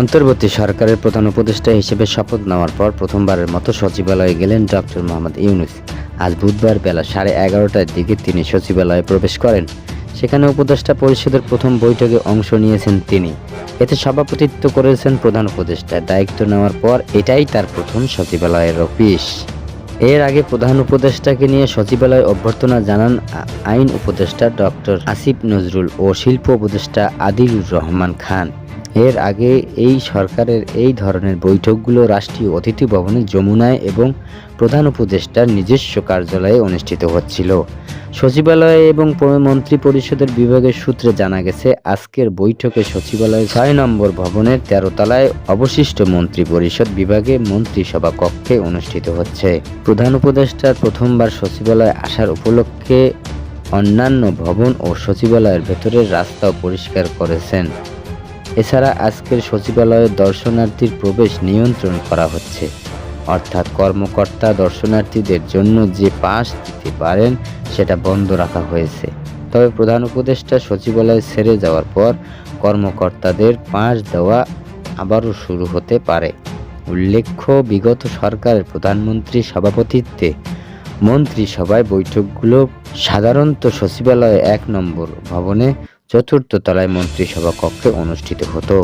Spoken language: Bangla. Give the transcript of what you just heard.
অন্তর্বর্তী সরকারের প্রধান উপদেষ্টা হিসেবে শপথ নেওয়ার পর প্রথমবারের মতো সচিবালয়ে গেলেন ডক্টর মোহাম্মদ ইউনুস। আজ বুধবার বেলা সাড়ে এগারোটার দিকে তিনি সচিবালয়ে প্রবেশ করেন। সেখানে উপদেষ্টা পরিষদের প্রথম বৈঠকে অংশ নিয়েছেন তিনি। এতে সভাপতিত্ব করেছেন প্রধান উপদেষ্টা দায়িত্ব নেওয়ার পর এটাই তার প্রথম সচিবালয়ের অফিস। এর আগে প্রধান উপদেষ্টাকে নিয়ে সচিবালয় অভ্যর্থনা জানান আইন উপদেষ্টা ডক্টর আসিফ নজরুল ও শিল্প উপদেষ্টা আদিলুর রহমান খান। এর আগে এই সরকারের এই ধরনের বৈঠকগুলো রাষ্ট্রীয় অতিথি ভবনে যমুনায় এবং প্রধান উপদেষ্টার নিজস্ব কার্যালয়ে অনুষ্ঠিত হচ্ছিল। সচিবালয়ে এবং মন্ত্রী পরিষদের বিভাগের সূত্রে জানা গেছে, আজকের বৈঠকে সচিবালয়ের ছয় নম্বর ভবনের তেরো তলায় অবশিষ্ট মন্ত্রী পরিষদ বিভাগে মন্ত্রিসভা কক্ষে অনুষ্ঠিত হচ্ছে। প্রধান উপদেষ্টার প্রথমবার সচিবালয়ে আসার উপলক্ষে অন্যান্য ভবন ও সচিবালয়ের ভেতরের রাস্তাও পরিষ্কার করেছেন। এছাড়া আজকের সচিবালয়ে দর্শনার্থীর প্রবেশ নিয়ন্ত্রণ করা হচ্ছে। অর্থাৎ কর্মকর্তা দর্শনার্থীদের জন্য যে পাস দিতে পারেন, সেটা বন্ধ রাখা হয়েছে। তবে প্রধান উপদেষ্টা সচিবালয় ছেড়ে যাওয়ার পর কর্মকর্তাদের পাস দেওয়া আবারও শুরু হতে পারে। উল্লেখ্য, বিগত সরকারের প্রধানমন্ত্রী সভাপতিত্বে মন্ত্রিসভায় বৈঠকগুলো সাধারণত সচিবালয়ে এক নম্বর ভবনে চতুর্থ তলায় মন্ত্রিসভা কক্ষে অনুষ্ঠিত হতো।